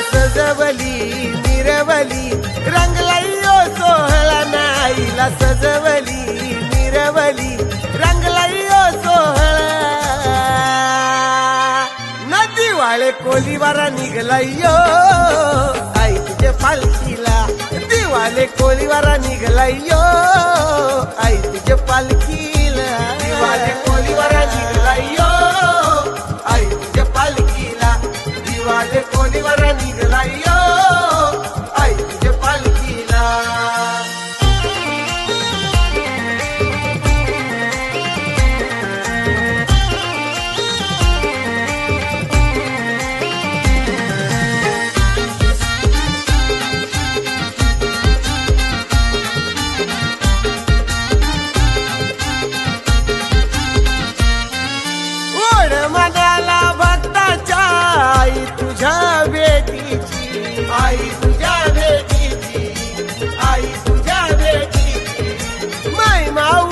सजवली निरवली रंगलाईयो सोहळा नाईला सजवली निरवली रंगलाईयो सोहळा. नदी वाळे कोलीवारा निघलायो आई तुझे पालखीला दिवाले कोलीवारा निघलायो आई कोलीवारा निघलायो आई तुझे भेटीची आई तुझ्या भेटीची आई तुझ्या भेटीची. माय माऊ